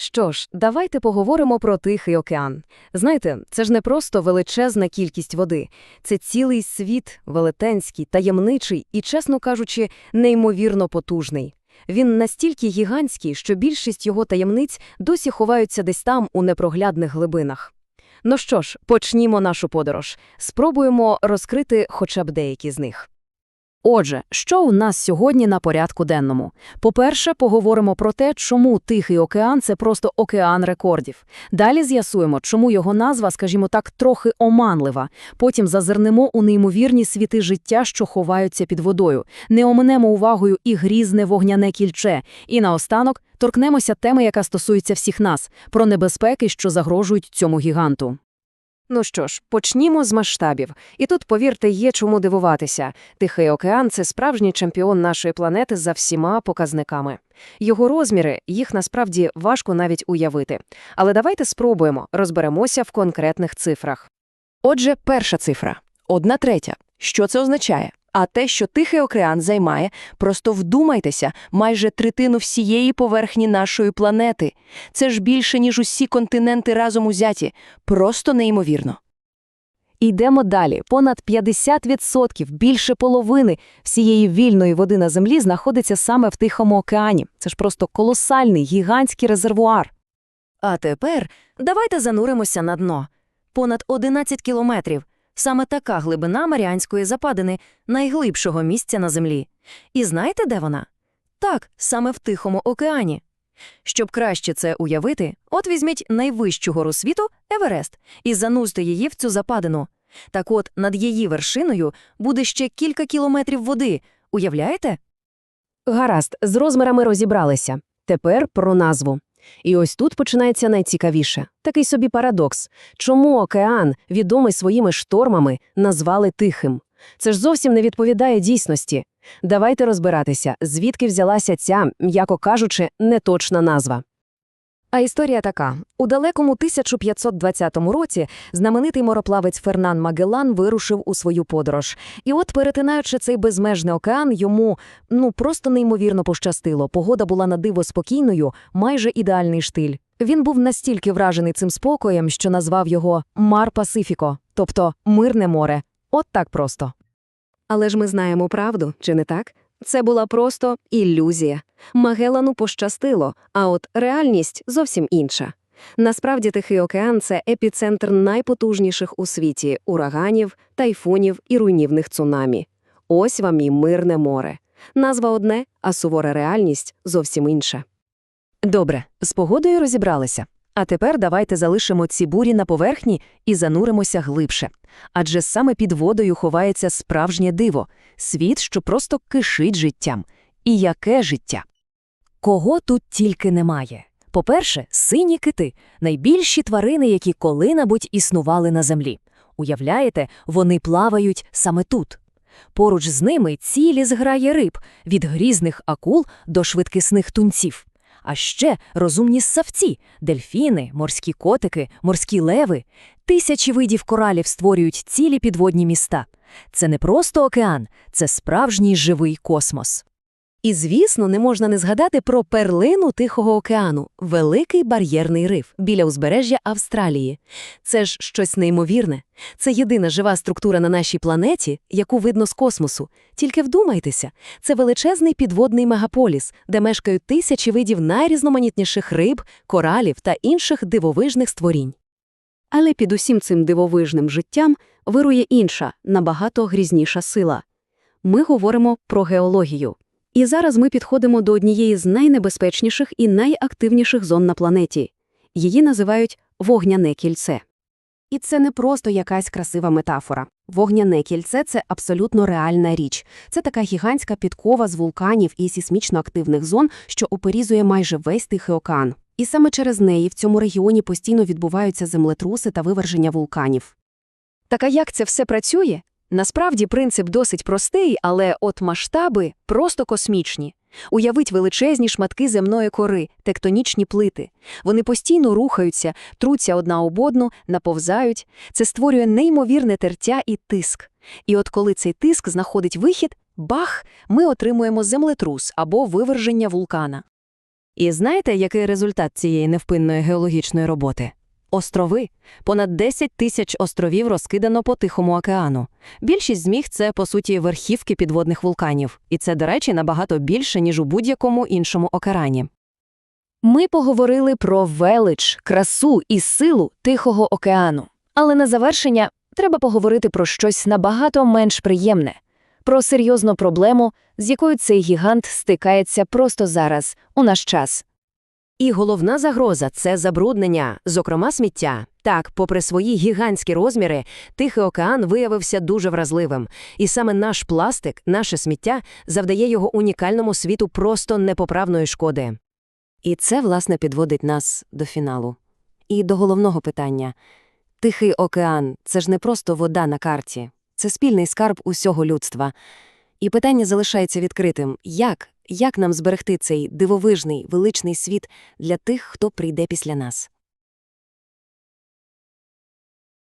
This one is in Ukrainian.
Що ж, давайте поговоримо про Тихий океан. Знаєте, це ж не просто величезна кількість води. Це цілий світ, велетенський, таємничий і, чесно кажучи, неймовірно потужний. Він настільки гігантський, що більшість його таємниць досі ховаються десь там, у непроглядних глибинах. Ну що ж, почнімо нашу подорож. Спробуємо розкрити хоча б деякі з них. Отже, що у нас сьогодні на порядку денному? По-перше, поговоримо про те, чому Тихий океан – це просто океан рекордів. Далі з'ясуємо, чому його назва, скажімо так, трохи оманлива. Потім зазирнемо у неймовірні світи життя, що ховаються під водою. Не оминемо увагою і грізне вогняне кільче. І наостанок торкнемося теми, яка стосується всіх нас – про небезпеки, що загрожують цьому гіганту. Ну що ж, почнімо з масштабів. І тут, повірте, є чому дивуватися. Тихий океан – це справжній чемпіон нашої планети за всіма показниками. Його розміри, їх насправді важко навіть уявити. Але давайте спробуємо, розберемося в конкретних цифрах. Отже, перша цифра – одна третя. Що це означає? А те, що Тихий океан займає, просто вдумайтеся, майже третину всієї поверхні нашої планети. Це ж більше, ніж усі континенти разом узяті. Просто неймовірно. Йдемо далі. Понад 50%, більше половини всієї вільної води на Землі знаходиться саме в Тихому океані. Це ж просто колосальний, гігантський резервуар. А тепер давайте зануримося на дно. Понад 11 кілометрів. Саме така глибина Маріанської западини, найглибшого місця на Землі. І знаєте, де вона? Так, саме в Тихому океані. Щоб краще це уявити, от візьміть найвищу гору світу – Еверест, і занузьте її в цю западину. Так от, над її вершиною буде ще кілька кілометрів води. Уявляєте? Гаразд, з розмірами розібралися. Тепер про назву. І ось тут починається найцікавіше. Такий собі парадокс. Чому океан, відомий своїми штормами, назвали тихим? Це ж зовсім не відповідає дійсності. Давайте розбиратися, звідки взялася ця, м'яко кажучи, неточна назва. А історія така. У далекому 1520 році знаменитий мороплавець Фернан Магеллан вирушив у свою подорож. І от, перетинаючи цей безмежний океан, йому, ну, просто неймовірно пощастило. Погода була на диво спокійною, майже ідеальний штиль. Він був настільки вражений цим спокоєм, що назвав його Мар Пасифіко, тобто «мирне море». От так просто. Але ж ми знаємо правду, чи не так? Це була просто ілюзія. Магелану пощастило, а от реальність зовсім інша. Насправді Тихий океан це епіцентр найпотужніших у світі ураганів, тайфунів і руйнівних цунамі. Ось вам і мирне море. Назва одне, а сувора реальність зовсім інша. Добре, з погодою розібралися. А тепер давайте залишимо ці бурі на поверхні і зануримося глибше. Адже саме під водою ховається справжнє диво – світ, що просто кишить життям. І яке життя? Кого тут тільки немає. По-перше, сині кити – найбільші тварини, які коли-небудь існували на землі. Уявляєте, вони плавають саме тут. Поруч з ними цілі зграє риб – від грізних акул до швидкісних тунців. А ще розумні ссавці – дельфіни, морські котики, морські леви. Тисячі видів коралів створюють цілі підводні міста. Це не просто океан, це справжній живий космос. І, звісно, не можна не згадати про перлину Тихого океану – великий бар'єрний риф біля узбережжя Австралії. Це ж щось неймовірне. Це єдина жива структура на нашій планеті, яку видно з космосу. Тільки вдумайтеся, це величезний підводний мегаполіс, де мешкають тисячі видів найрізноманітніших риб, коралів та інших дивовижних створінь. Але під усім цим дивовижним життям вирує інша, набагато грізніша сила. Ми говоримо про геологію. І зараз ми підходимо до однієї з найнебезпечніших і найактивніших зон на планеті. Її називають вогняне кільце. І це не просто якась красива метафора. Вогняне кільце це абсолютно реальна річ. Це така гігантська підкова з вулканів і сейсмічно активних зон, що оперізує майже весь Тихий океан. І саме через неї в цьому регіоні постійно відбуваються землетруси та виверження вулканів. Так а як це все працює? Насправді принцип досить простий, але от масштаби просто космічні. Уявіть величезні шматки земної кори, тектонічні плити. Вони постійно рухаються, труться одна об одну, наповзають. Це створює неймовірне тертя і тиск. І от коли цей тиск знаходить вихід, бах, ми отримуємо землетрус або виверження вулкана. І знаєте, який результат цієї невпинної геологічної роботи? Острови. Понад 10 тисяч островів розкидано по Тихому океану. Більшість з них – це, по суті, верхівки підводних вулканів. І це, до речі, набагато більше, ніж у будь-якому іншому океані. Ми поговорили про велич, красу і силу Тихого океану. Але на завершення треба поговорити про щось набагато менш приємне – про серйозну проблему, з якою цей гігант стикається просто зараз, у наш час. І головна загроза – це забруднення, зокрема сміття. Так, попри свої гігантські розміри, Тихий океан виявився дуже вразливим. І саме наш пластик, наше сміття, завдає його унікальному світу просто непоправної шкоди. І це, власне, підводить нас до фіналу. І до головного питання. Тихий океан – це ж не просто вода на карті. Це спільний скарб усього людства. І питання залишається відкритим. Як? Як нам зберегти цей дивовижний, величний світ для тих, хто прийде після нас?